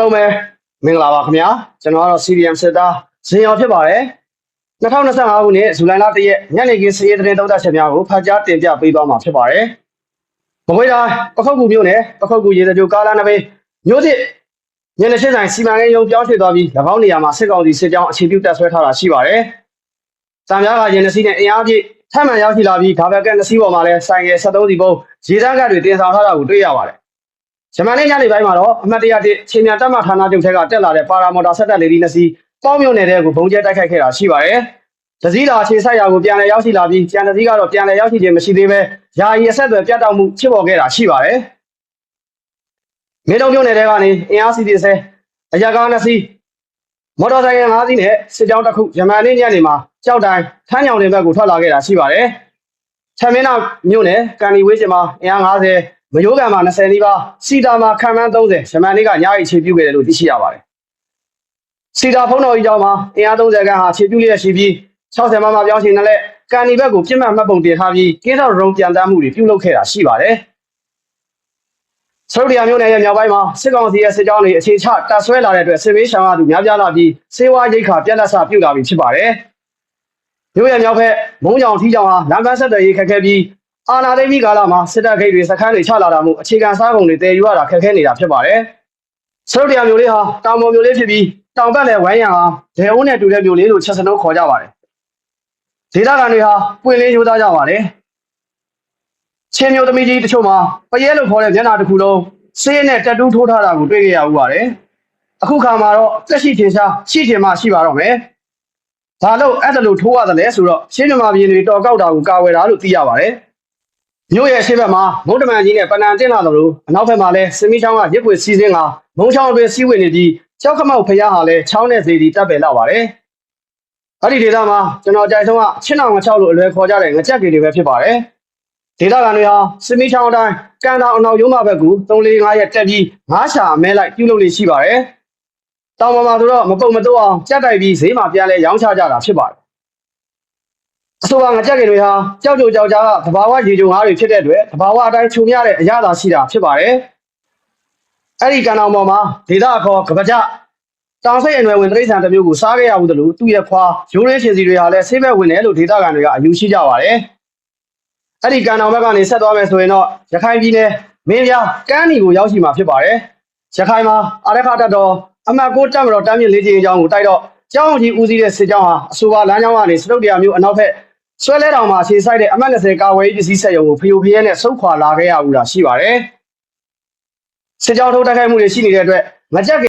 လုံးပဲမင်္ဂလာပါခင်ဗျာကျွန်တော်ကတော့ CDM စစ်သားဇင်အောင်ဖြစ်ပါတယ်2025ခုနှစ်ဇူလိုင်လ1ရက်ညနေခင်းစည်ရတဲ့တုံးသက်ချက်များကိုဖတ်ကြားတင်ပြပေးသွားမှာဖြစ်ပါတယ်မကွေးတိုင်းပခုတ်ကူမြို့နယ်ပခုတ်ကူရေစကြိုကားလမ်းနဘေးမြို့စစ်ညနေရှင်းဆိုင်စီမံကိန်းရုံပြောင်းရွှေ့သွားပြီး၎င်းနေရာမှာစစ်ကောင်စီစစ်ကြောင်းအခြေပြုတပ်ဆွဲထားတာရှိပါတယ်။တံများကရင်နစီနဲ့အင်အားပြည့်ထပ်မံရောက်ရှိလာပြီးဒါဘက်ကနစီပေါ်မှာလည်းဆိုင်ငယ်73စီပုံရေတန်းကတွေတင်ဆောင်ထားတာကိုတွေ့ရပါတယ်။ ဂျမန်နေ့ညနေပိုင်းမှာတော့အမတ်တရတစ်ချင်းမြန်တပ်မဌာနချုပ်ထက်ကတက်လာတဲ့ပါရာမော်တာဆက်တက်လေးဒီနစီပေါင်းမြုံနယ်တဲ့ကိုဘုံကျဲတိုက်ခိုက်ခဲ့တာရှိပါတယ်။တစည်းလာအခြေဆိုင်ရာကိုပြန်လည်ရောက်ရှိလာပြီးကျန်တစည်းကတော့ပြန်လည်ရောက်ရှိခြင်းမရှိသေးပဲယာယီအဆက်အသွယ်ပြတ်တောက်မှုဖြစ်ပေါ်ခဲ့တာရှိပါတယ်။မြေတုံမြို့နယ်ထဲကနေအင်အားစီဒီဆဲအရာကားနှစ်စီးမော်တော်ဆိုင်ကယ်၅စီးနဲ့စစ်ကြောင်းတစ်ခုယမန်နေ့ညနေမှာကြောက်တိုင်းထမ်းညောင်တင်ဘက်ကိုထွက်လာခဲ့တာရှိပါတယ်။ထမင်းနောက်မြို့နယ်ကန်ဒီဝေးကျမှာအင်အား50 မယိုးကန်မှာ20နီးပါးစီတာမှာခံမှန်း30ယမန်နေ့ကညရီခြေပြုတ်ခဲ့တယ်လို့သိရှိရပါတယ်။စီတာဖုံးတော်ကြီးကျောင်းမှာအင်အား30ခန်းဟာခြေပြုတ်လျက်ရှိပြီး60မမပြောင်းရှင်နဲ့လက်ကန်ဒီဘက်ကိုပြစ်မှတ်မှတ်ပုံတင်ထားပြီးကင်းတော်ရုံပြန်တမ်းမှုတွေပြုလုပ်ခဲ့တာရှိပါတယ်။ဆရုတ်တရားမျိုးနယ်ရဲ့မြောက်ပိုင်းမှာစစ်ကောင်စီရဲ့စစ်ကြောင်းတွေအခြေချတပ်ဆွဲလာတဲ့အတွက်စစ်ဘေးရှောင်ရသူများပြားလာပြီးစေဝါရိတ်ခါပြက်လက်ဆပြုတ်လာပြီဖြစ်ပါတယ်။မြို့ရဲ့မြောက်ဘက်မုံကြောင်ထီးကြောင်ဟာလမ်းပန်းဆက်သွယ်ရေးခက်ခဲပြီး အာနာသိမိကာလမှာစစ်တပ်ဂိတ်တွေစခန်းတွေချလာတာမို့အခြေခံစားကုန်တွေတည်ယူရတာခက်ခဲနေတာဖြစ်ပါတယ်။ဆရုတ်တရားမျိုးလေးဟာတောင်ပေါ်မျိုးလေးဖြစ်ပြီးတောင်ဘက်လည်းဝိုင်းရံဟာဒဲအုံးနဲ့တူတဲ့မျိုးလေးလို့ချက်စလုံးခေါ်ကြပါတယ်။ဒေသခံတွေဟာပွင့်လင်းရိုးသားကြပါတယ်။ချင်းမျိုးသမီးကြီးတချို့မှာပရဲလို့ခေါ်တဲ့မျက်နှာတစ်ခုလုံးဆေးနဲ့တက်တူးထိုးထားတာကိုတွေ့ကြရဦးပါတယ်။အခုခါမှာတော့တက်ရှိထင်ရှားရှိထင်မှရှိပါတော့မယ်။ဒါလို့အဲ့ဒါလို့ထိုးရတယ်လဲဆိုတော့ရှင်းမြမာပြည်တွေတော်ကောက်တာကိုကာဝယ်တာလို့သိရပါတယ်။ မြို့ရဲ့ရှေ့ဘက်မှာမုတ်တမန်ကြီးနဲ့ပနန်တင်လာတယ်လို့အနောက်ဘက်မှာလည်းစမီချောင်းကရစ်ပွေစီးစင်းကမုံချောင်းအတွင်းစီးဝင်နေပြီးကြောက်ခမောက်ဖျားဟာလည်းချောင်းနဲ့စေတီတက်ပယ်လောက်ပါတယ်။အဲ့ဒီဒေသမှာကျွန်တော်ကြိုက်ဆုံးကချင်းအောင်ငချောက်လို့အလွယ်ခေါ်ကြတဲ့ငကြက်ကြီးတွေပဲဖြစ်ပါတယ်။ဒေသခံတွေဟာစမီချောင်းအတိုင်းကန်တောင်အနောက်ရုံးမဘက်ကို3-4ရက်တက်ပြီးငါးရှာမဲလိုက်ပြုလုပ်နေရှိပါတယ်။တောင်ပေါ်မှာဆိုတော့မပုံမတော့အောင်ကြက်တိုက်ပြီးဈေးမှာပြန်လဲရောင်းချကြတာဖြစ်ပါတယ်။ အဆိုပါငကြက်ကြီးတွေဟာကြောက်ကြကြောက်ကြားကသဘာဝရေကြုံငါးတွေဖြစ်တဲ့အတွက်သဘာဝအတိုင်းခြုံရတဲ့အရသာရှိတာဖြစ်ပါတယ်။အဲ့ဒီကန်တောင်ပေါ်မှာဒေသအခေါ်ကပကြတောင်စိတ်အနွယ်ဝင်တိရစ္ဆာန်တစ်မျိုးကိုစားခဲ့ရဘူးတလို့သူ့ရဲ့ခွာရိုးရင်းရှင်စီတွေဟာလည်းဆေးဘက်ဝင်တယ်လို့ဒေသခံတွေကအယူရှိကြပါတယ်။အဲ့ဒီကန်တောင်ဘက်ကနေဆက်သွားမယ်ဆိုရင်တော့ရခိုင်ပြည်နယ်မင်းပြားကမ်းနီကိုရောက်ရှိမှာဖြစ်ပါတယ်။ရခိုင်မှာအာရခတက်တော်အမတ်ကိုတက်မတော်တမ်းမြင့်လေးချင်းအကြောင်းကိုတိုက်တော့ကျောင်းကြီးဦးစီးတဲ့စစ်ကြောင်းဟာအဆိုပါလမ်းကြောင်းကနေစတုတ်တရားမျိုးအနောက်ဘက် ဆွဲလဲတောင်မှာခြေဆိုင်တဲ့အမတ်20ကာဝေးပစ္စည်းဆက်ရုံကိုဖျို့ဖျဲနဲ့ဆုတ်ခွာလာခဲ့ရဘူးလားရှိပါတယ်။စစ်ကြောင်းထိုးတိုက်ခိုက်မှုတွေရှိနေတဲ့အတွက်မကြက်